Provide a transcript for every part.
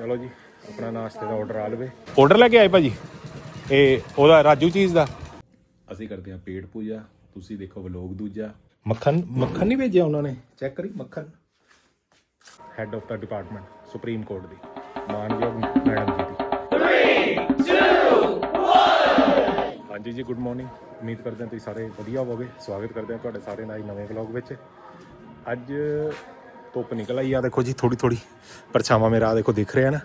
ਚਲੋ ਜੀ ਆਪਣਾ ਨਾਸ਼ਤੇ ਦਾ ਆਰਡਰ ਆ ਲਵੇ। ਆਰਡਰ ਲੈ ਕੇ ਆਏ ਭਾਜੀ? ਇਹ ਉਹਦਾ ਰਾਜੂ ਚੀਜ਼ ਦਾ? ਅਸੀਂ ਕਰਦੇ ਹਾਂ ਪੇਟ ਪੂਜਾ ਤੁਸੀਂ ਦੇਖੋ ਵਲੋਗ ਦੂਜਾ। ਮੱਖਣ ਮੱਖਣ ਨਹੀਂ ਭੇਜਿਆ ਉਹਨਾਂ ਨੇ? ਚੈੱਕ ਕਰੀ ਮੱਖਣ। ਹੈਡ ਆਫ ਦਾ ਡਿਪਾਰਟਮੈਂਟ ਸੁਪਰੀਮ ਕੋਰਟ ਦੀ। ਮਾਨਯੋਗ ਮੈਡਮ ਜੀ ਦੀ। ਹਾਂਜੀ ਜੀ ਗੁੱਡ ਮਾਰਨਿੰਗ ਉਮੀਦ ਕਰਦੇ ਹਾਂ ਤੁਸੀਂ ਸਾਰੇ ਵਧੀਆ ਹੋਵੋਗੇ। ਸਵਾਗਤ ਕਰਦੇ ਹਾਂ ਤੁਹਾਡੇ ਸਾਰੇ ਨਾਲ ਨਵੇਂ ਵਲੌਗ ਵਿੱਚ। ਅੱਜ ਧੁੱਪ ਨਿਕਲ ਆਈ ਆ। ਦੇਖੋ ਜੀ ਥੋੜੀ ਥੋੜੀ ਪਰਛਾਵਾਂ ਮੇਰਾ ਆਹ ਦੇਖੋ ਦਿਖ ਰਿਹਾ ਨਾ।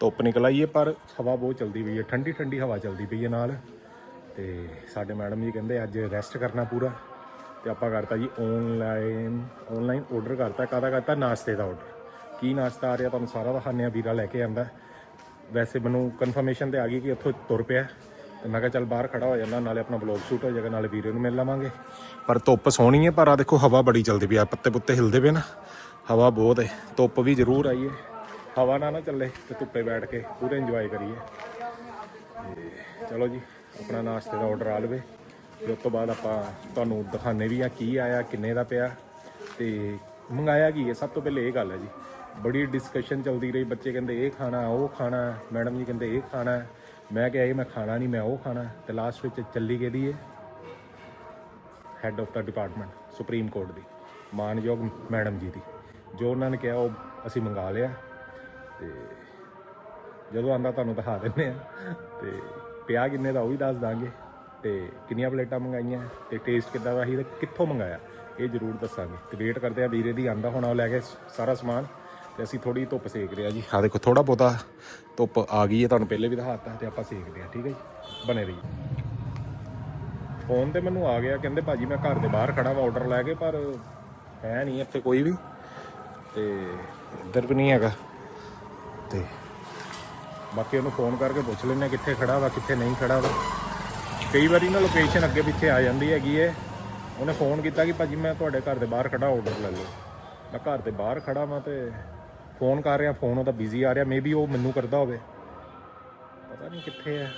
ਧੁੱਪ ਨਿਕਲ ਆਈ ਹੈ ਪਰ ਹਵਾ ਬਹੁਤ ਚਲਦੀ ਪਈ ਹੈ ਠੰਡੀ ਠੰਡੀ ਹਵਾ ਚਲਦੀ ਪਈ ਹੈ ਨਾਲ। ਤੇ ਸਾਡੇ ਮੈਡਮ ਜੀ ਕਹਿੰਦੇ ਅੱਜ ਰੈਸਟ ਕਰਨਾ ਪੂਰਾ। ਤੇ ਆਪਾਂ ਕਰਤਾ ਜੀ ਆਨਲਾਈਨ ਆਨਲਾਈਨ ਆਰਡਰ ਕਰਤਾ। ਕਾਹਦਾ ਕਰਤਾ? ਨਾਸ਼ਤੇ ਦਾ ਆਰਡਰ ਕੀ ਨਾਸ਼ਤਾ ਆ ਰਿਹਾ? ਤੁਹਾਨੂੰ ਸਾਰਾ ਦਿਖਾਉਂਦੇ ਆ ਵੀਰਾ ਲੈ ਕੇ ਆਂਦਾ। ਵੈਸੇ ਮੈਨੂੰ ਕਨਫਰਮੇਸ਼ਨ ਤੇ ਆ ਗਈ ਕਿ ਉੱਥੋਂ ਤੁਰ ਪਿਆ। ਤੇ ਮੈਂ ਕਿਹਾ ਚੱਲ ਬਾਹਰ ਖੜਾ ਹੋ ਜਾਂਦਾ, ਨਾਲੇ ਆਪਣਾ ਬਲੌਗ ਸ਼ੂਟ ਹੋ ਜਾਏਗਾ, ਨਾਲੇ ਵੀਰੇ ਨੂੰ ਮਿਲ ਲਵਾਂਗੇ। ਪਰ ਧੁੱਪ ਸੋਹਣੀ ਹੈ ਪਰ ਆ ਦੇਖੋ ਹਵਾ ਬੜੀ ਚੱਲਦੀ ਪਈ ਆ। ਪੱਤੇ ਪੁੱਤੇ ਹਿਲਦੇ ਪਏ ਨਾ। ਹਵਾ ਬਹੁਤ ਹੈ, ਧੁੱਪ ਵੀ ਜ਼ਰੂਰ ਆਈ ਹੈ। ਹਵਾ ਨਾ ਨਾ ਚੱਲੇ ਤੇ ਧੁੱਪੇ ਬੈਠ ਕੇ ਪੂਰੇ ਇੰਜੋਏ ਕਰੀਏ। ਤੇ ਚਲੋ ਜੀ, ਆਪਣਾ ਨਾਸ਼ਤੇ ਦਾ ਆਰਡਰ ਆ ਲਵੇ। ਤੇ ਉਸ ਤੋਂ ਬਾਅਦ ਆਪਾਂ ਤੁਹਾਨੂੰ ਦਿਖਾਣੇ ਵੀ ਆ ਕੀ ਆਇਆ, ਕਿੰਨੇ ਦਾ ਪਿਆ। ਤੇ ਮੰਗਾਇਆ ਕੀ ਹੈ? ਸਭ ਤੋਂ ਪਹਿਲੇ ਇਹ ਗੱਲ ਹੈ ਜੀ। ਬੜੀ ਡਿਸਕਸ਼ਨ ਚੱਲਦੀ ਰਹੀ। ਬੱਚੇ ਕਹਿੰਦੇ, ਇਹ ਖਾਣਾ, ਉਹ ਖਾਣਾ। ਮੈਡਮ ਜੀ ਕਹਿੰਦੇ, ਇਹ ਖਾਣਾ। ਮੈਂ ਕਿਹਾ, ਇਹ ਮੈਂ ਖਾਣਾ ਨਹੀਂ, ਮੈਂ ਉਹ ਖਾਣਾ। ਤੇ ਲਾਸਟ ਵਿੱਚ ਚੱਲੀ ਕਿਹਦੀ ਹੈ? ਹੈੱਡ ਆਫ ਦਾ ਡਿਪਾਰਟਮੈਂਟ ਸੁਪਰੀਮ ਕੋਰਟ ਦੀ। ਮਾਨਯੋਗ ਮੈਡਮ ਜੀ ਦੀ। ਜੋ ਉਹਨਾਂ ਨੇ ਕਿਹਾ, ਉਹ ਅਸੀਂ ਮੰਗਾ ਲਿਆ। ਤੇ ਜਦੋਂ ਆਂਦਾ, ਤੁਹਾਨੂੰ ਦਿਖਾ ਦਿੰਦੇ ਆ। ਤੇ ਪਿਆ ਕਿੰਨੇ ਦਾ, ਉਹ ਵੀ ਦੱਸ ਦਾਂਗੇ। ਤੇ ਕਿੰਨੀਆਂ ਪਲੇਟਾਂ ਮੰਗਾਈਆਂ, ਤੇ ਟੇਸਟ ਕਿੱਦਾਂ ਦਾ ਸੀ ਤੇ ਕਿੱਥੋਂ ਮੰਗਾਇਆ, ਇਹ ਜ਼ਰੂਰ ਦੱਸਾਂਗੇ। ਤੇ ਵੇਟ ਕਰਦੇ ਆ, ਵੀਰੇ ਦੀ ਆਂਦਾ ਹੋਣਾ, ਉਹ ਲੈ ਕੇ ਸਾਰਾ ਸਮਾਨ। ਤੇ ਅਸੀਂ ਥੋੜੀ ਧੁੱਪ ਸੇਕ ਰਿਹਾ ਜੀ। ਆ ਦੇਖੋ ਥੋੜਾ ਬਹੁਤਾ ਧੁੱਪ ਆ ਗਈ ਹੈ, ਤੁਹਾਨੂੰ ਪਹਿਲੇ ਵੀ ਦਿਖਾਤਾ, ਤੇ ਆਪਾਂ ਸੇਕਦੇ ਆ, ਠੀਕ ਹੈ ਜੀ? ਬਣੇ ਰਹੀ ਫੋਨ ਤੇ ਮੈਨੂੰ ਆ ਗਿਆ, ਕਹਿੰਦੇ ਭਾਜੀ ਮੈਂ ਘਰ ਦੇ ਬਾਹਰ ਖੜਾ ਵਾ ਆਰਡਰ ਲੈ ਕੇ, ਪਰ ਹੈ ਨਹੀਂ ਇੱਥੇ ਕੋਈ ਵੀ। ਤੇ ਇੱਧਰ ਵੀ ਨਹੀਂ ਹੈਗਾ। ਤੇ ਬਾਕੀ ਉਹਨੂੰ ਫੋਨ ਕਰਕੇ ਪੁੱਛ ਲੈਂਦੇ ਹਾਂ ਕਿੱਥੇ ਖੜਾ ਵਾ, ਕਿੱਥੇ ਨਹੀਂ ਖੜਾ ਵਾ। ਕਈ ਵਾਰੀ ਨਾ ਲੋਕੇਸ਼ਨ ਅੱਗੇ ਪਿੱਛੇ ਆ ਜਾਂਦੀ ਹੈਗੀ ਏ। ਉਹਨੇ ਫੋਨ ਕੀਤਾ ਕਿ ਭਾਜੀ ਮੈਂ ਤੁਹਾਡੇ ਘਰ ਦੇ ਬਾਹਰ ਖੜਾ ਆਰਡਰ ਲੈ ਲਓ। ਮੈਂ ਘਰ ਦੇ ਬਾਹਰ ਖੜਾ ਵਾਂ ਤੇ ਫੋਨ ਕਰ ਰਿਹਾ, ਫੋਨ ਉਹਦਾ ਬਿਜ਼ੀ ਆ ਰਿਹਾ ਮੇਬੀ ਉਹ ਮੈਨੂੰ ਕਰਦਾ ਹੋਵੇ। ਪਤਾ ਨਹੀਂ ਕਿੱਥੇ ਹੈ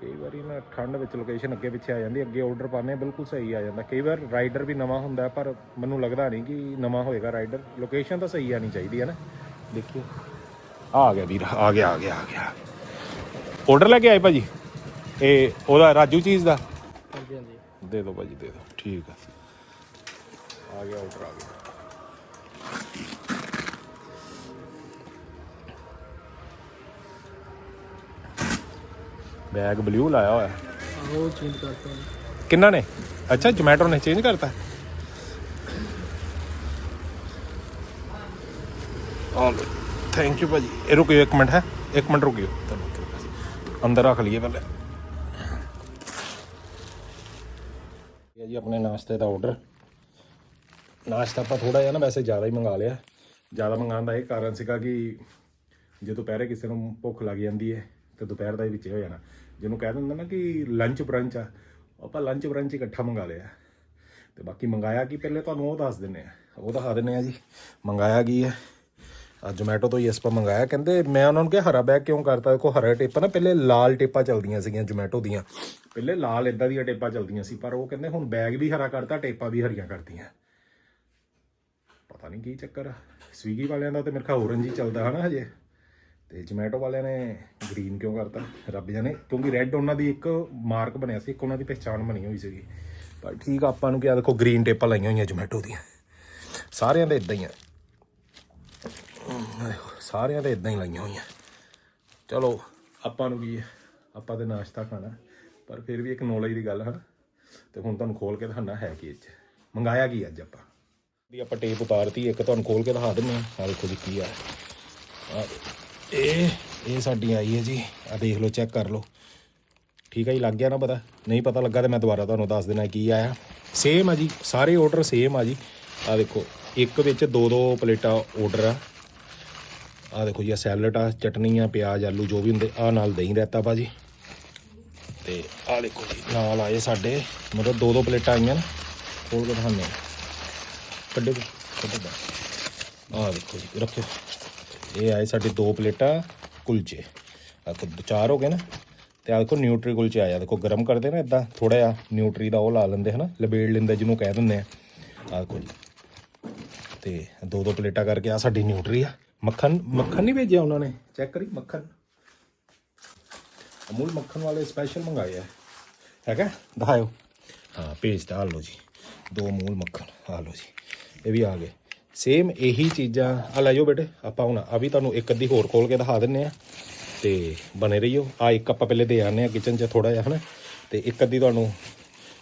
ਕਈ ਵਾਰੀ ਨਾ ਠੰਡ ਵਿੱਚ ਲੋਕੇਸ਼ਨ ਅੱਗੇ ਪਿੱਛੇ ਆ ਜਾਂਦੀ ਅੱਗੇ ਆਰਡਰ ਪਾਣੇ ਬਿਲਕੁਲ ਸਹੀ ਆ ਜਾਂਦਾ। ਕਈ ਵਾਰ ਰਾਈਡਰ ਵੀ ਨਵਾਂ ਹੁੰਦਾ ਪਰ ਮੈਨੂੰ ਲੱਗਦਾ ਨਹੀਂ ਕਿ ਨਵਾਂ ਹੋਏਗਾ ਰਾਈਡਰ ਲੋਕੇਸ਼ਨ ਤਾਂ ਸਹੀ ਆਣੀ ਚਾਹੀਦੀ ਹੈ ਨਾ। ਦੇਖਿਓ ਆ ਗਿਆ ਵੀਰ ਆ ਗਿਆ ਆ ਗਿਆ ਆ ਗਿਆ। ਆਰਡਰ ਲੈ ਕੇ ਆਏ ਭਾਜੀ? ਇਹ ਉਹਦਾ ਰਾਜੂ ਚੀਜ਼ ਦਾ? ਹਾਂਜੀ ਹਾਂਜੀ। ਦੇ ਦਿਓ ਭਾਜੀ ਦੇ ਦਿਓ। ਠੀਕ ਆ। ਆ ਗਿਆ ਆਰਡਰ ਆ ਗਿਆ। ਬੈਗ ਬਲੂ ਲਾਇਆ ਹੋਇਆ। ਆਹੋ ਚੇਂਜ ਕਰਤਾ। ਕਿੰਨਾ ਨੇ? ਅੱਛਾ ਜੋਮੈਟੋ ਨੇ ਚੇਂਜ ਕਰਤਾ? ਆ ਲਓ ਥੈਂਕ ਯੂ ਭਾਜੀ। ਇਹ ਰੁਕਿਓ ਇੱਕ ਮਿੰਟ ਹੈ? ਇੱਕ ਮਿੰਟ ਰੁਕਿਓ। ਅੰਦਰ ਰੱਖ ਲਈਏ ਪਹਿਲੇ। ਇਹ ਜੀ ਆਪਣੇ ਨਾਸ਼ਤੇ ਦਾ ਆਰਡਰ ਨਾਸ਼ਤਾ ਆਪਾਂ ਥੋੜਾ ਜਿਹਾ ਨਾ ਵੈਸੇ ਜ਼ਿਆਦਾ ਹੀ ਮੰਗਾ ਲਿਆ। ਜ਼ਿਆਦਾ ਮੰਗਾਉਣ ਦਾ ਇਹ ਕਾਰਨ ਸੀਗਾ ਕਿ ਜੇ ਦੁਪਹਿਰੇ ਕਿਸੇ ਨੂੰ ਭੁੱਖ ਲੱਗ ਜਾਂਦੀ ਹੈ ਤੇ ਦੁਪਹਿਰ ਦਾ ਹੀ ਵਿੱਚ ਹੋ ਜਾਣਾ। ਜਿਹਨੂੰ ਕਹਿ ਦਿੰਦਾ ਨਾ ਕਿ ਲੰਚ ਬ੍ਰੰਚ ਆ ਆਪਾਂ ਲੰਚ ਬ੍ਰੰਚ ਇਕੱਠਾ ਮੰਗਾ ਲਿਆ। ਤੇ ਬਾਕੀ ਮੰਗਾਇਆ ਕੀ ਪਹਿਲੇ ਤੁਹਾਨੂੰ ਉਹ ਦੱਸ ਦਿੰਨੇ ਆ। ਉਹ ਦਿਖਾ ਦਿੰਨੇ ਆ ਜੀ, ਮੰਗਾਇਆ ਕੀ ਹੈ ਆ ਜੋਮੈਟੋ ਤੋਂ ਹੀ ਇਸ ਪਾ ਮੰਗਾਇਆ। ਕਹਿੰਦੇ ਮੈਂ ਉਹਨਾਂ ਨੂੰ ਕਿਹਾ, ਹਰਾ ਬੈਗ ਕਿਉਂ ਕਰਤਾ? ਦੇਖੋ, ਹਰਾ ਟੇਪਾ ਨਾ, ਪਹਿਲੇ ਲਾਲ ਟੇਪਾ ਚੱਲਦੀਆਂ ਸੀਗੀਆਂ ਜੋਮੈਟੋ ਦੀਆਂ। ਪਹਿਲੇ ਲਾਲ ਇਦਾਂ ਦੀਆਂ ਟੇਪਾ ਚੱਲਦੀਆਂ ਸੀ, ਪਰ ਉਹ ਕਹਿੰਦੇ ਹੁਣ ਬੈਗ ਵੀ ਹਰਾ ਕਰਤਾ, ਟੇਪਾ ਵੀ ਹਰੀਆਂ ਕਰਤੀਆਂ। ਪਤਾ ਨਹੀਂ ਕੀ ਚੱਕਰ ਆ। ਸਵੀਗੀ ਵਾਲਿਆਂ ਦਾ ਤੇ ਮੇਰੇ ਖਾ orange ਹੀ ਚੱਲਦਾ ਹਨਾ ਹਜੇ। ਤੇ ਜੋਮੈਟੋ ਵਾਲਿਆਂ ਨੇ ਗ੍ਰੀਨ ਕਿਉਂ ਕਰਤਾ? ਰੱਬ ਜਾਣੇ, ਕਿਉਂਕਿ ਰੈੱਡ ਉਹਨਾਂ ਦੀ ਇੱਕ ਮਾਰਕ ਬਣਿਆ ਸੀ, ਇੱਕ ਉਹਨਾਂ ਦੀ ਪਹਿਚਾਣ ਬਣੀ ਹੋਈ ਸੀਗੀ। ਪਰ ਠੀਕ ਆਪਾਂ ਨੂੰ ਕਿਹਾ ਦੇਖੋ ਗ੍ਰੀਨ ਟੇਪਾਂ ਲਾਈਆਂ ਹੋਈਆਂ ਜੋਮੈਟੋ ਦੀਆਂ। ਸਾਰਿਆਂ ਦੇ ਇਦਾਂ ਹੀ ਆ। ਸਾਰਿਆਂ ਦੇ ਇਦਾਂ ਹੀ ਲਾਈਆਂ ਹੋਈਆਂ। ਚਲੋ, ਆਪਾਂ ਨੂੰ ਕੀ ਹੈ ਆਪਾਂ ਤੇ ਨਾਸ਼ਤਾ ਖਾਣਾ, ਪਰ ਫਿਰ ਵੀ ਇੱਕ ਨੌਲੇਜ ਦੀ ਗੱਲ ਹਨ ਤੇ ਹੁਣ ਤੁਹਾਨੂੰ ਖੋਲ ਕੇ ਦਿਖਾਣਾ ਹੈ ਕੀ ਇਹ ਚ ਮੰਗਾਇਆ ਕੀ ਅੱਜ ਆਪਾਂ? ਦੀ ਆਪਾਂ ਟੇਪ ਉਤਾਰਤੀ, ਇੱਕ ਤੁਹਾਨੂੰ ਖੋਲ ਕੇ ਦਿਖਾ ਦਿੰਦੇ ਆ ਆ ਦੇਖੋ ਜੀ ਕੀ ਆ। ਆਹ ਇਹ ਇਹ ਸਾਡੀ ਆਈ ਹੈ ਜੀ। ਆ ਦੇਖ ਲਓ ਚੈੱਕ ਕਰ ਲਓ। ਠੀਕ ਹੈ ਜੀ, ਲੱਗ ਗਿਆ ਨਾ ਪਤਾ? ਨਹੀਂ ਪਤਾ ਲੱਗਾ ਤੇ ਮੈਂ ਦੁਬਾਰਾ ਤੁਹਾਨੂੰ ਦੱਸ ਦੇਣਾ ਕੀ ਆਇਆ। ਸੇਮ ਆ ਜੀ, ਸਾਰੇ ਆਰਡਰ ਸੇਮ ਆ ਜੀ। ਆ ਦੇਖੋ, ਇੱਕ ਵਿੱਚ ਦੋ ਦੋ ਪਲੇਟਾਂ ਆਰਡਰ ਆ। ਆ ਦੇਖੋ ਜੀ ਸੈਲਡ ਆ, ਚਟਨੀ ਆ, ਪਿਆਜ਼, ਆਲੂ, ਜੋ ਵੀ ਹੁੰਦੇ ਆ ਨਾਲ ਦਹੀਂ ਰਹਿਤਾ ਭਾਜੀ ਤੇ ਆ ਦੇਖੋ ਜੀ, ਨਾਲ ਆਏ ਸਾਡੇ, ਮਤਲਬ ਦੋ ਦੋ ਪਲੇਟਾਂ ਆਈਆਂ ਨਾ, ਖੋਲ ਕੇ ਦਿਖਾਉਂਦੇ ਕੱਢੋ ਕੱਢੋ ਆ ਦੇਖੋ ਜੀ ਰੱਖੋ ਇਹ ਆਏ ਸਾਡੇ ਦੋ ਪਲੇਟਾਂ ਕੁਲਚੇ। ਆ ਕੋ ਚਾਰ ਹੋ ਗਏ ਨਾ। ਤੇ ਆ ਦੇਖੋ ਨਿਊਟਰੀ ਕੁਲਚੇ ਆਇਆ ਦੇਖੋ ਗਰਮ ਕਰਦੇ ਨਾ ਇਦਾਂ ਥੋੜਾ ਜਿਹਾ ਨਿਊਟਰੀ ਦਾ ਉਹ ਲਾ ਲੈਂਦੇ ਹਨਾ, ਲਬੇੜ ਲੈਂਦੇ ਜਿਹਨੂੰ ਕਹਿ ਦਿੰਦੇ ਆ। ਆ ਦੇਖੋ ਜੀ। ਤੇ ਦੋ ਦੋ ਪਲੇਟਾਂ ਕਰਕੇ ਆ ਸਾਡੀ ਨਿਊਟਰੀ ਆ। ਮੱਖਣ ਮੱਖਣ ਨਹੀਂ ਭੇਜਿਆ ਉਹਨਾਂ ਨੇ? ਚੈੱਕ ਕਰੀ, ਮੱਖਣ। ਅਮੂਲ ਮੱਖਣ ਵਾਲੇ ਸਪੈਸ਼ਲ ਮੰਗਾਏ ਆ। ਹੈਗਾ ਦਿਖਾਓ ਹਾਂ, ਭੇਜਤਾ ਆ ਲਓ ਜੀ। ਦੋ ਅਮੂਲ ਮੱਖਣ ਆ ਲਓ ਜੀ। ਇਹ ਵੀ ਆ ਗਏ। ਸੇਮ ਇਹੀ ਚੀਜ਼ਾਂ, ਆ ਲੈ ਜਾਓ ਬੇਟੇ, ਆਪਾਂ ਹੁਣ ਆ ਵੀ ਤੁਹਾਨੂੰ ਇੱਕ ਅੱਧੀ ਹੋਰ ਖੋਲ ਕੇ ਦਿਖਾ ਦਿੰਨੇ ਆ। ਤੇ ਬਣੇ ਰਹੀਓ। ਆ ਇੱਕ ਆਪਾਂ ਪਹਿਲੇ ਦੇ ਆਨੇ ਆ ਕਿਚਨ 'ਚ ਥੋੜਾ ਜਿਹਾ, ਹਨਾ? ਤੇ ਇੱਕ ਅੱਧੀ ਤੁਹਾਨੂੰ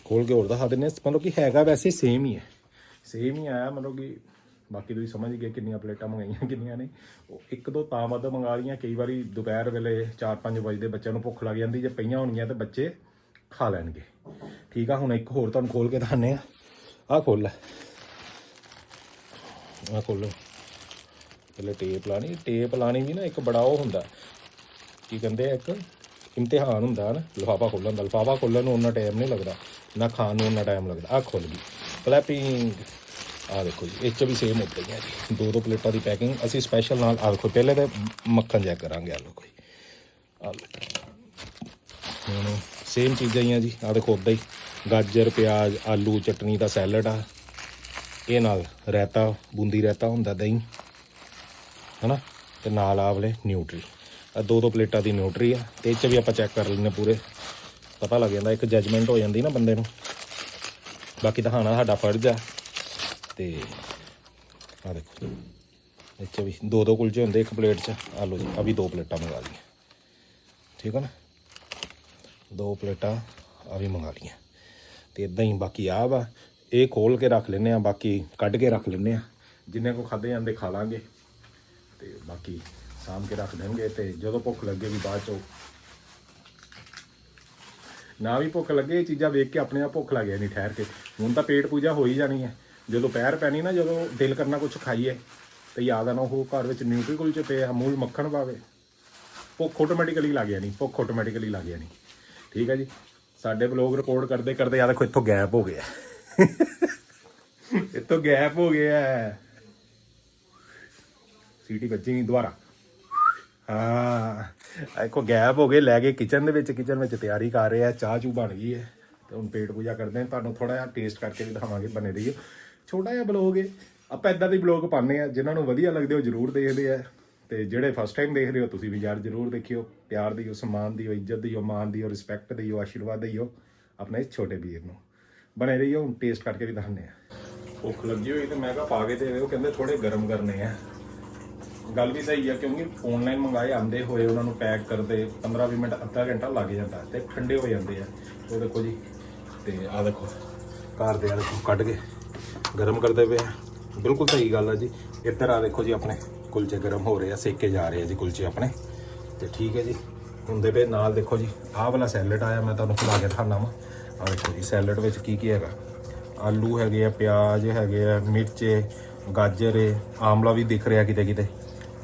ਖੋਲ ਕੇ ਹੋਰ ਦਿਖਾ ਦਿੰਨੇ ਆ। ਮਤਲਬ ਕਿ ਹੈਗਾ ਵੈਸੇ ਸੇਮ ਹੀ ਹੈ। ਸੇਮ ਹੀ ਆਇਆ, ਮਤਲਬ ਕਿ ਬਾਕੀ ਤੁਸੀਂ ਸਮਝ ਗਏ ਕਿੰਨੀਆਂ ਪਲੇਟਾਂ ਮੰਗਾਈਆਂ, ਕਿੰਨੀਆਂ ਨੇ ਉਹ ਇੱਕ ਦੋ ਤਾਂ ਵੱਧ ਮੰਗਾ ਲਈਆਂ, ਕਈ ਵਾਰੀ ਦੁਪਹਿਰ ਵੇਲੇ 4-5 ਵਜੇ ਦੇ ਬੱਚਿਆਂ ਨੂੰ ਭੁੱਖ ਲੱਗ ਜਾਂਦੀ, ਜੇ ਪਈਆਂ ਹੋਣਗੀਆਂ ਤੇ ਬੱਚੇ ਖਾ ਲੈਣਗੇ। ਠੀਕ ਆ, ਹੁਣ ਇੱਕ ਹੋਰ ਤੁਹਾਨੂੰ ਖੋਲ ਕੇ ਦਿਖਾਣੇ ਆ ਆਹ ਖੋਲ ਲੈ। ਆਹ ਖੋਲੋ। ਪਹਿਲੇ ਟੇਪ ਲਾਣੀ ਟੇਪ ਲਾਣੀ ਵੀ ਨਾ ਇੱਕ ਬੜਾ ਉਹ ਹੁੰਦਾ। ਕੀ ਕਹਿੰਦੇ ਆ ਇੱਕ? ਇਮਤਿਹਾਨ ਹੁੰਦਾ ਨਾ। ਲਿਫਾਫਾ ਖੋਲਣ ਦਾ। ਲਿਫਾਫਾ ਖੋਲਣ ਨੂੰ ਉਹਨਾਂ ਟਾਈਮ ਨਹੀਂ ਲੱਗਦਾ। ਨਾ ਖਾਣ ਨੂੰ ਉਹਨਾਂ ਟਾਈਮ ਲੱਗਦਾ। ਆ ਖੁੱਲ ਗਈ। ਕਲੈਪਿੰਗ ਆ ਦੇਖੋ ਜੀ। ਇਹ 'ਚ ਵੀ ਸੇਮ ਹੋ ਗਈਆਂ ਜੀ। ਦੋ ਦੋ ਪਲੇਟਾਂ ਦੀ ਪੈਕਿੰਗ ਅਸੀਂ ਸਪੈਸ਼ਲ ਨਾਲ ਆ ਦੇਖੋ, ਪਹਿਲੇ ਤੇ ਮੱਖਣ ਚੈੱਕ ਕਰਾਂਗੇ। ਆ ਲੋ ਕੋਈ। ਆ ਲੋ ਸੇਮ ਚੀਜ਼ਾਂ ਹੀ ਆ ਜੀ। ਆ ਦੇਖੋ, ਉਦਾਂ ਹੀ ਗਾਜਰ, ਪਿਆਜ਼, ਆਲੂ, ਚਟਨੀ ਦਾ ਸੈਲਡ ਆ। ਇਹ ਨਾਲ ਰਾਇਤਾ ਬੂੰਦੀ ਰਾਇਤਾ ਹੁੰਦਾ ਦਹੀਂ, ਹਨਾ? ਤੇ ਨਾਲ ਆਵਲੇ ਨਿਊਟਰੀ ਆ ਦੋ ਦੋ ਪਲੇਟਾਂ ਦੀ ਨਿਊਟਰੀ ਆ, ਤੇ ਇਹ ਚ ਵੀ ਆਪਾਂ ਚੈੱਕ ਕਰ ਲੈਂਦੇ ਪੂਰੇ। ਪਤਾ ਲੱਗ ਜਾਂਦਾ, ਇੱਕ ਜਜਮੈਂਟ ਹੋ ਜਾਂਦੀ ਨਾ ਬੰਦੇ ਨੂੰ। ਬਾਕੀ ਦਿਖਾਣਾ ਸਾਡਾ ਫਰਜ਼ ਆ। ਤੇ ਆ ਦੇਖੋ, ਇਹ ਚ ਵੀ ਦੋ ਦੋ ਕੁਲਚੇ ਹੁੰਦੇ ਇੱਕ ਪਲੇਟ 'ਚ। ਆ ਲਓ ਜੀ ਆ ਵੀ ਦੋ ਪਲੇਟਾਂ ਮੰਗਾ ਲਈਆਂ। ਠੀਕ ਹੈ ਨਾ? ਦੋ ਪਲੇਟਾਂ ਆ ਵੀ ਮੰਗਾ ਲਈਆਂ। ਤੇ ਇਦਾਂ ਹੀ ਬਾਕੀ ਆ ਵਾ ਇਹ ਖੋਲ ਕੇ ਰੱਖ ਲੈਨੇ ਆ ਬਾਕੀ ਕੱਢ ਕੇ ਰੱਖ ਲੈਨੇ ਆ ਜਿੰਨੇ ਕੋ ਖਾਦੇ ਜਾਂਦੇ ਖਾ ਲਾਂਗੇ। ਤੇ ਬਾਕੀ ਸਾਂਭ ਕੇ ਰੱਖ ਦੇਣਗੇ ਤੇ ਜਦੋਂ ਭੁੱਖ ਲੱਗੇਗੀ ਬਾਅਦ ਚੋਂ। ਨਾ ਵੀ ਭੁੱਖ ਲੱਗੇ, ਇਹ ਚੀਜ਼ਾਂ ਵੇਖ ਕੇ ਆਪਣੇ ਆਪ ਭੁੱਖ ਲੱਗ ਨਹੀਂ ਠਹਿਰ ਕੇ। ਹੁਣ ਤਾਂ ਪੇਟ ਪੂਜਾ ਹੋ ਹੀ ਜਾਣੀ ਹੈ। ਜਦੋਂ ਪੈਰ ਪੈਣੀ ਨਾ, ਜਦੋਂ ਦਿਲ ਕਰਨਾ ਕੁਝ ਖਾਈਏ, ਤੇ ਯਾਦ ਆਣਾ ਉਹ ਘਰ ਵਿੱਚ ਨਿਊਟਰੀ ਕੁਲਚੇ ਪਏ ਆ ਮੂਲ ਮੱਖਣ ਪਾਵੇ ਭੁੱਖ ਆਟੋਮੈਟਿਕਲੀ ਲੱਗ ਜਾਣੀ, ਭੁੱਖ ਆਟੋਮੈਟਿਕਲੀ ਲੱਗ ਜਾਣੀ। ਠੀਕ ਹੈ ਜੀ? ਸਾਡੇ ਬਲੌਗ ਰਿਕਾਰਡ ਕਰਦੇ ਕਰਦੇ ਆ ਦੇਖੋ, ਇੱਥੋਂ ਗੈਪ ਹੋ ਗਿਆ। ਇੱਥੋਂ ਗੈਪ ਹੋ ਗਿਆ ਸੀਟੀ ਵੱਜੀ ਨਹੀਂ ਦੁਬਾਰਾ। ਹਾਂ ਦੇਖੋ, ਗੈਪ ਹੋ ਗਏ, ਲੈ ਕੇ ਕਿਚਨ ਦੇ ਵਿੱਚ। ਕਿਚਨ ਵਿੱਚ ਤਿਆਰੀ ਕਰ ਰਹੇ ਆ, ਚਾਹ ਚੂ ਬਣ ਗਈ ਹੈ। ਤੇ ਹੁਣ ਪੇਟ ਪੂਜਾ ਕਰਦੇ ਆ। ਤੁਹਾਨੂੰ ਥੋੜਾ ਜਿਹਾ ਟੇਸਟ ਕਰਕੇ ਵੀ ਦਿਖਾਵਾਂਗੇ ਬਣੇ ਰਹੀਓ। ਛੋਟਾ ਜਿਹਾ ਬਲੌਗ ਹੈ। ਆਪਾਂ ਇਦਾਂ ਦੇ ਬਲੌਗ ਪਾਉਂਦੇ ਆ, ਜਿਨ੍ਹਾਂ ਨੂੰ ਵਧੀਆ ਲੱਗਦੇ ਉਹ ਜਰੂਰ ਦੇਖਦੇ ਆ। ਤੇ ਜਿਹੜੇ ਫਸਟ ਟਾਈਮ ਦੇਖ ਰਹੇ ਹੋ, ਤੁਸੀਂ ਵੀ ਯਾਰ ਜਰੂਰ ਦੇਖਿਓ। ਪਿਆਰ ਦਿਓ, ਸਨਮਾਨ ਦਿਓ, ਇੱਜ਼ਤ ਦਿਓ ਮਾਨ ਦਿਓ ਰਿਸਪੈਕਟ ਦਿਓ, ਆਸ਼ੀਰਵਾਦ ਦਿਓ। ਆਪਣੇ ਇਸ ਛੋਟੇ ਵੀਰ ਨੂੰ। ਬਣੇ ਰਹੀ ਹੁਣ ਟੇਸਟ ਕਰਕੇ ਵੀ ਦਿਖਾਉਂਦੇ ਆ। ਭੁੱਖ ਲੱਗੀ ਹੋਈ ਤੇ ਮੈਂ ਕਿਹਾ ਪਾ ਕੇ ਤੇ ਉਹ ਕਹਿੰਦੇ ਥੋੜੇ ਗਰਮ ਕਰਨੇ ਆ। ਗੱਲ ਵੀ ਸਹੀ ਆ, ਕਿਉਂਕਿ ਆਨਲਾਈਨ ਮੰਗਾਏ ਆਂਦੇ ਹੋਏ ਉਹਨਾਂ ਨੂੰ ਪੈਕ ਕਰਦੇ 15-20 ਮਿੰਟ, ਅੱਧਾ ਘੰਟਾ ਲੱਗ ਜਾਂਦਾ ਤੇ ਠੰਡੇ ਹੋ ਜਾਂਦੇ ਆ। ਉਹ ਦੇਖੋ ਜੀ, ਤੇ ਆ ਦੇਖੋ, ਘਰ ਦੇ ਆ ਦੇਖੋ ਕੱਢ ਕੇ ਗਰਮ ਕਰਦੇ ਪਏ ਆ। ਬਿਲਕੁਲ ਸਹੀ ਗੱਲ ਆ ਜੀ। ਇੱਧਰ ਆ ਦੇਖੋ ਜੀ ਆਪਣੇ ਕੁਲਚੇ ਗਰਮ ਹੋ ਰਹੇ ਆ, ਸੇਕੇ ਜਾ ਰਹੇ ਆ ਜੀ ਕੁਲਚੇ ਆਪਣੇ। ਤੇ ਠੀਕ ਹੈ ਜੀ, ਹੁੰਦੇ ਪਏ ਨਾਲ ਦੇਖੋ ਜੀ, ਆਹ ਵਾਲਾ ਸੈਲਡ ਆਇਆ, ਮੈਂ ਤੁਹਾਨੂੰ ਖਿਲਾ ਕੇ ਦਿਖਾਣਾ ਵਾ। ਆ ਦੇਖੋ ਜੀ, ਸੈਲਡ ਵਿੱਚ ਕੀ ਕੀ ਹੈਗਾ? ਆਲੂ ਹੈਗੇ ਆ, ਪਿਆਜ਼ ਹੈਗੇ ਆ, ਮਿਰਚੇ ਗਾਜਰ ਏ, ਆਮਲਾ ਵੀ ਦਿਖ ਰਿਹਾ ਕਿਤੇ ਕਿਤੇ।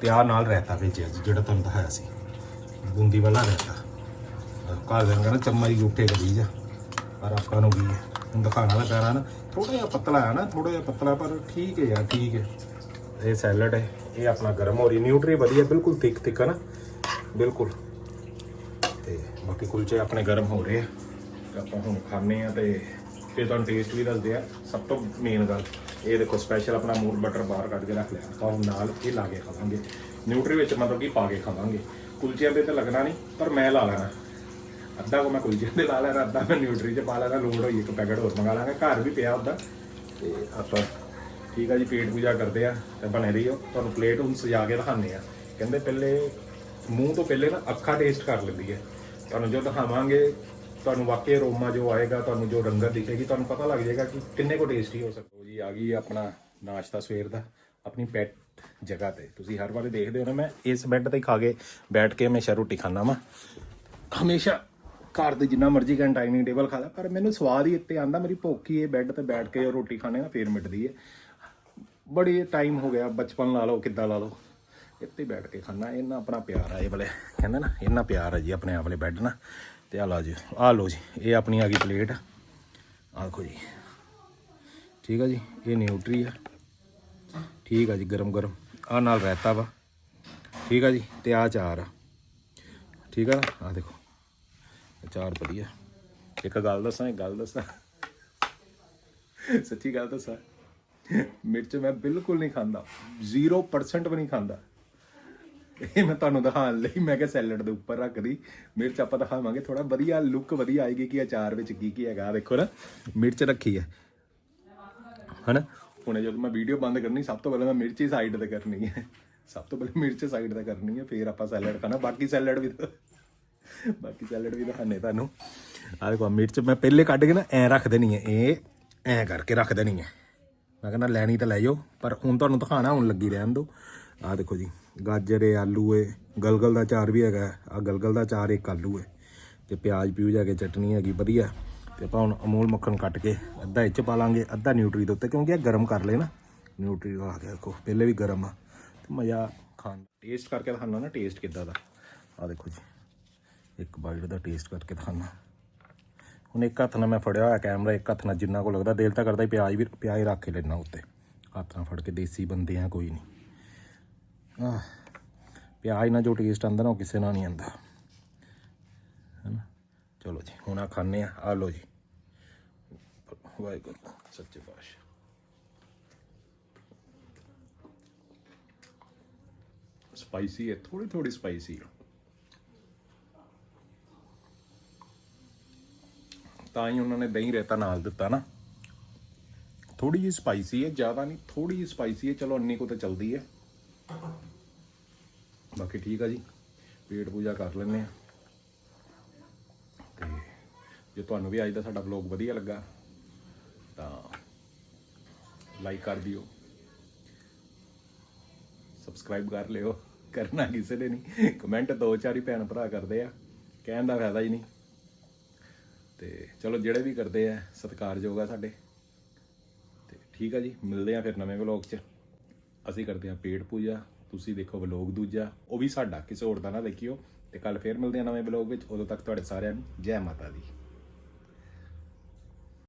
ਤੇ ਆ ਨਾਲ ਰਾਇਤਾ ਭੇਜਿਆ ਜੀ, ਜਿਹੜਾ ਤੁਹਾਨੂੰ ਦਿਖਾਇਆ ਸੀ। ਬੂੰਦੀ ਵਾਲਾ ਰਾਇਤਾ। ਘਰ ਦੇ ਕਹਿੰਦਾ ਚਮਚ ਹੀ ਉੱਠੇ ਕਰੀ ਜਾ। ਪਰ ਆਪਾਂ ਨੂੰ ਕੀ ਹੈ? ਹੁਣ ਦਿਖਾਣਾ ਤਾਂ ਪੈਣਾ ਨਾ ਥੋੜਾ ਜਿਹਾ ਪਤਲਾ ਹੈ ਨਾ ਥੋੜਾ ਜਿਹਾ ਪਤਲਾ, ਪਰ ਠੀਕ ਹੈ ਯਾਰ, ਠੀਕ ਹੈ। ਇਹ ਸੈਲਡ ਹੈ, ਇਹ ਆਪਣਾ ਗਰਮ ਹੋ ਰਹੀ ਨਿਊਟਰੀ ਵਧੀਆ, ਬਿਲਕੁਲ ਥਿਕ ਥਿਕ ਹੈ ਨਾ। ਬਿਲਕੁਲ। ਤੇ ਬਾਕੀ ਕੁਲਚੇ ਆਪਣੇ ਗਰਮ ਹੋ ਰਹੇ ਆ। ਆਪਾਂ ਹੁਣ ਖਾਣੇ ਆ ਤੇ ਫਿਰ ਤੁਹਾਨੂੰ ਟੇਸਟ ਵੀ ਦੱਸਦੇ ਆ। ਸਭ ਤੋਂ ਮੇਨ ਗੱਲ, ਇਹ ਦੇਖੋ ਸਪੈਸ਼ਲ ਆਪਣਾ ਮੂਲ ਬਟਰ ਬਾਹਰ ਕੱਢ ਕੇ ਰੱਖ ਲਿਆ। ਆਪਾਂ ਹੁਣ ਨਾਲ ਇਹ ਲਾ ਕੇ ਖਾਵਾਂਗੇ। ਨਿਊਟਰੀ ਵਿੱਚ ਮਤਲਬ ਕਿ ਪਾ ਕੇ ਖਾਵਾਂਗੇ। ਕੁਲਚਿਆਂ ਦੇ ਤਾਂ ਲੱਗਣਾ ਨਹੀਂ, ਪਰ ਮੈਂ ਲਾ ਲੈਣਾ। ਅੱਧਾ ਕੋ ਮੈਂ ਕੁਲਚਿਆਂ ਦੇ ਲਾ ਲੈਣਾ, ਅੱਧਾ ਮੈਂ ਨਿਊਟਰੀ 'ਚ ਪਾ ਲੈਣਾ, ਲੋੜ ਹੋਈ ਇੱਕ ਪੈਕਟ ਹੋਰ ਮੰਗਾ ਲਾਂਗਾ। ਘਰ ਵੀ ਪਿਆ ਉਹਦਾ ਤੇ ਆਪਾਂ ਠੀਕ ਆ ਜੀ, ਪੇਟ ਪੂਜਾ ਕਰਦੇ ਆ ਤੇ ਬਣੇ ਰਹੀਓ। ਤੁਹਾਨੂੰ ਪਲੇਟ ਹੁਣ ਸਜਾ ਕੇ ਦਿਖਾਉਂਦੇ ਆ। ਕਹਿੰਦੇ ਪਹਿਲੇ ਮੂੰਹ ਤੋਂ ਪਹਿਲੇ ਨਾ ਅੱਖਾਂ ਟੇਸਟ ਕਰ ਲੈਂਦੀ ਹੈ। ਤੁਹਾਨੂੰ ਜੋ ਦਿਖਾਵਾਂਗੇ ਤੁਹਾਨੂੰ ਵਾਕਈ ਅਰੋਮਾ ਜੋ ਆਏਗਾ, ਤੁਹਾਨੂੰ ਜੋ ਰੰਗਤ ਦਿਖੇਗੀ, ਤੁਹਾਨੂੰ ਪਤਾ ਲੱਗ ਜਾਏਗਾ ਕਿ ਕਿੰਨੇ ਕੋ ਟੇਸਟੀ ਹੋ ਸਕਦਾ ਜੀ, ਆ ਗਈ ਆਪਣਾ ਨਾਸ਼ਤਾ ਸਵੇਰ ਦਾ, ਆਪਣੀ ਪੈਟ ਜਗ੍ਹਾ ਤੇ। ਤੁਸੀਂ ਹਰ ਵਾਰੀ ਦੇਖਦੇ ਹੋ ਨਾ, ਮੈਂ ਇਸ ਬੈੱਡ ਤੇ ਖਾ ਕੇ ਬੈਠ ਕੇ ਹਮੇਸ਼ਾ ਰੋਟੀ ਖਾਣਾ ਵਾ। ਹਮੇਸ਼ਾ ਘਰ ਦੇ ਜਿੰਨਾ ਮਰਜ਼ੀ ਕਰਨ ਡਾਈਨਿੰਗ ਟੇਬਲ ਖਾ ਲਾ, ਪਰ ਮੈਨੂੰ ਸਵਾਦ ਹੀ ਇੱਥੇ ਆਂਦਾ ਮੇਰੀ ਭੁੱਖ ਹੀ ਇਹ ਬੈੱਡ ਤੇ ਬੈਠ ਕੇ ਰੋਟੀ ਖਾਣੇ ਨਾਲ ਫੇਰ ਮਿਟਦੀ ਹੈ। ਬੜੀ ਟਾਈਮ ਹੋ ਗਿਆ, ਬਚਪਨ ਲਾ ਲਓ, ਕਿੱਦਾਂ ਲਾ ਲਓ। ਇੱਥੇ ਬੈਠ ਕੇ ਖਾਣਾ ਇਹਨਾਂ ਆਪਣਾ ਪਿਆਰ ਆ ਇਹ ਵਾਲੇ, ਕਹਿੰਦੇ ਨਾ ਇਹਨਾਂ ਪਿਆਰ ਆ ਜੀ ਆਪਣੇ ਆਪ ਵਾਲੇ ਬੈੱਡ ਨਾਲ। ਤੇ ਆ ਲਾ ਜੀ ਆ ਲਓ ਜੀ, ਇਹ ਆਪਣੀ ਆ ਗਈ ਪਲੇਟ। ਆ ਦੇਖੋ ਜੀ, ਠੀਕ ਆ ਜੀ, ਇਹ ਨਿਊਟਰੀ ਆ। ਠੀਕ ਆ ਜੀ, ਗਰਮ ਗਰਮ ਆ ਨਾਲ ਰਾਇਤਾ ਵਾ। ਠੀਕ ਆ ਜੀ, ਤੇ ਆ ਚਾਰ ਆ। ਠੀਕ ਆ ਆ ਦੇਖੋ ਚਾਰ ਵਧੀਆ। ਇੱਕ ਗੱਲ ਦੱਸਾਂ, ਇੱਕ ਗੱਲ ਦੱਸਾਂ। ਸੱਚੀ ਗੱਲ ਦੱਸਾਂ, ਮਿਰਚ ਮੈਂ ਬਿਲਕੁਲ ਨਹੀਂ ਖਾਂਦਾ। 0% ਵੀ ਨਹੀਂ ਖਾਂਦਾ। ਇਹ ਮੈਂ ਤੁਹਾਨੂੰ ਦਿਖਾਉਣ ਲਈ, ਮੈਂ ਕਿਹਾ ਸੈਲਡ ਦੇ ਉੱਪਰ ਰੱਖਦੀ ਮਿਰਚ ਆਪਾਂ ਦਿਖਾਵਾਂਗੇ ਥੋੜਾ ਵਧੀਆ ਲੁੱਕ ਵਧੀਆ ਆਏਗੀ ਕਿ ਅਚਾਰ ਵਿੱਚ ਕੀ ਕੀ ਹੈਗਾ। ਆਹ ਦੇਖੋ ਨਾ, ਮਿਰਚ ਰੱਖੀ ਹੈ। ਹਨਾ? ਹੁਣ ਜਦੋਂ ਮੈਂ ਵੀਡੀਓ ਬੰਦ ਕਰਨੀ, ਸਭ ਤੋਂ ਪਹਿਲਾਂ ਮੈਂ ਮਿਰਚ ਹੀ ਸਾਈਡ ਤੇ ਕਰਨੀ ਹੈ। ਸਭ ਤੋਂ ਪਹਿਲਾਂ ਮਿਰਚ ਸਾਈਡ ਤੇ ਕਰਨੀ ਹੈ, ਫਿਰ ਆਪਾਂ ਸੈਲਡ ਖਾਣਾ। ਬਾਕੀ ਸੈਲਡ ਵੀ ਬਾਕੀ ਸੈਲਡ ਵੀ ਦਿਖਾਣੇ ਤੁਹਾਨੂੰ। ਆਹ ਦੇਖੋ ਮਿਰਚ ਮੈਂ ਪਹਿਲੇ ਕੱਢ ਕੇ ਨਾ ਐ ਰੱਖ ਦੇਣੀ ਹੈ। ਇਹ ਐ ਕਰਕੇ ਰੱਖ ਦੇਣੀ ਹੈ। ਮੈਂ ਕਹਿੰਦਾ ਲੈਣੀ ਤਾਂ ਲੈ ਜਾਓ, ਪਰ ਹੁਣ ਤੁਹਾਨੂੰ ਦਿਖਾਣਾ ਹੁਣ ਲੱਗੀ ਰਹਿਣ ਦਿਓ। ਆਹ ਦੇਖੋ ਜੀ। ਗਾਜਰ ਏ ਆਲੂ ਏ ਗਲਗਲ ਦਾ ਚਾਰ ਵੀ ਹੈਗਾ। ਆ ਗਲਗਲ ਦਾ ਚਾਰ, ਇੱਕ ਆਲੂ ਏ। ਤੇ ਪਿਆਜ਼ ਪਿਊਜ਼ ਹੈਗੇ, ਚਟਨੀ ਹੈਗੀ, ਵਧੀਆ। ਤੇ ਆਪਾਂ ਹੁਣ ਅਮੂਲ ਮੱਖਣ ਕੱਟ ਕੇ ਅੱਧਾ ਇਹ ਪਾ ਲਾਂਗੇ, ਅੱਧਾ ਨਿਊਟਰੀ ਦੇ ਉੱਤੇ, ਕਿਉਂਕਿ ਇਹ ਗਰਮ ਕਰ ਲੈ ਨਾ। ਨਿਊਟਰੀ ਆ ਕੇ ਦੇਖੋ ਪਹਿਲੇ ਵੀ ਗਰਮ ਆ। ਤੇ ਮਜ਼ਾ ਖਾਣ ਟੇਸਟ ਕਰਕੇ ਦਿਖਾਣਾ ਨਾ ਟੇਸਟ ਕਿੱਦਾਂ ਦਾ। ਆ ਦੇਖੋ ਜੀ, ਇੱਕ ਬਾਈਟ ਦਾ ਟੇਸਟ ਕਰਕੇ ਦਿਖਾਣਾ ਹੁਣ ਇੱਕ ਹੱਥ ਨਾਲ ਮੈਂ ਫੜਿਆ ਹੋਇਆ ਕੈਮਰਾ ਇੱਕ ਹੱਥ ਨਾਲ ਜਿੰਨਾ ਕੋ ਲੱਗਦਾ, ਦਿਲ ਤਾਂ ਕਰਦਾ ਪਿਆਜ਼ ਵੀ, ਪਿਆਜ਼ ਰੱਖ ਕੇ ਲੈਣਾ ਉੱਤੇ। ਹੱਥ ਨਾਲ ਫੜ ਕੇ ਦੇਸੀ ਬੰਦੇ ਆ, ਕੋਈ ਨਹੀਂ। ਪਿਆਜ਼ ਨਾਲ ਜੋ ਟੇਸਟ ਆਂਦਾ ਨਾ ਉਹ ਕਿਸੇ ਨਾਲ ਨਹੀਂ ਆਂਦਾ ਹੈਨਾ? ਚਲੋ ਜੀ, ਹੁਣ ਆ ਖਾਣੇ ਆ। ਆ ਲਓ ਜੀ। ਵਾਹਿਗੁਰੂ, ਸੱਚੇ ਪਾਤਸ਼ਾਹ। ਸਪਾਈਸੀ ਹੈ ਥੋੜੀ ਥੋੜੀ ਸਪਾਈਸੀ ਤਾਂ ਹੀ ਉਹਨਾਂ ਨੇ ਦਹੀਂ ਰੇਤਾ ਨਾਲ ਦਿੱਤਾ ਨਾ। ਥੋੜੀ ਜਿਹੀ ਸਪਾਈਸੀ ਹੈ, ਜ਼ਿਆਦਾ ਨਹੀਂ ਥੋੜੀ ਜਿਹੀ ਸਪਾਈਸੀ ਹੈ। ਚਲੋ, ਇੰਨੀ ਕੋ ਤਾਂ ਚਲਦੀ ਹੈ। ਬਾਕੀ ਠੀਕ ਆ ਜੀ। ਪੇਟ ਪੂਜਾ ਕਰ ਲੈਂਦੇ ਆ। ਤੇ ਜੇ ਤੁਹਾਨੂੰ ਵੀ ਅੱਜ ਦਾ ਸਾਡਾ ਵਲੌਗ ਵਧੀਆ ਲੱਗਾ, ਤਾਂ ਲਾਈਕ ਕਰ ਦਿਓ। ਸਬਸਕ੍ਰਾਈਬ ਕਰ ਲਿਓ। ਕਰਨਾ ਕਿਸੇ ਨੇ ਨਹੀਂ। ਕਮੈਂਟ ਦੋ ਚਾਰ ਹੀ ਭੈਣ ਭਰਾ ਕਰਦੇ ਆ। ਕਹਿਣ ਦਾ ਫਾਇਦਾ ਹੀ ਨਹੀਂ। ਤੇ ਚਲੋ ਜਿਹੜੇ ਵੀ ਕਰਦੇ ਆ, ਸਤਿਕਾਰਯੋਗ ਆ ਸਾਡੇ। ਤੇ ਠੀਕ ਆ ਜੀ, ਮਿਲਦੇ ਆ ਫਿਰ ਨਵੇਂ ਵਲੌਗ 'ਚ। ਅਸੀਂ ਕਰਦੇ ਹਾਂ ਪੇਟ ਪੂਜਾ, ਤੁਸੀਂ ਦੇਖੋ ਵਲੌਗ ਦੂਜਾ, ਉਹ ਵੀ ਸਾਡਾ, ਕਿਸੇ ਹੋਰ ਦਾ ਨਾ ਦੇਖਿਓ। ਤੇ ਕੱਲ ਫੇਰ ਮਿਲਦੇ ਹਾਂ ਨਵੇਂ ਵਲੌਗ ਵਿੱਚ, ਉਦੋਂ ਤੱਕ ਤੁਹਾਡੇ ਸਾਰਿਆਂ ਨੂੰ ਜੈ ਮਾਤਾ ਦੀ।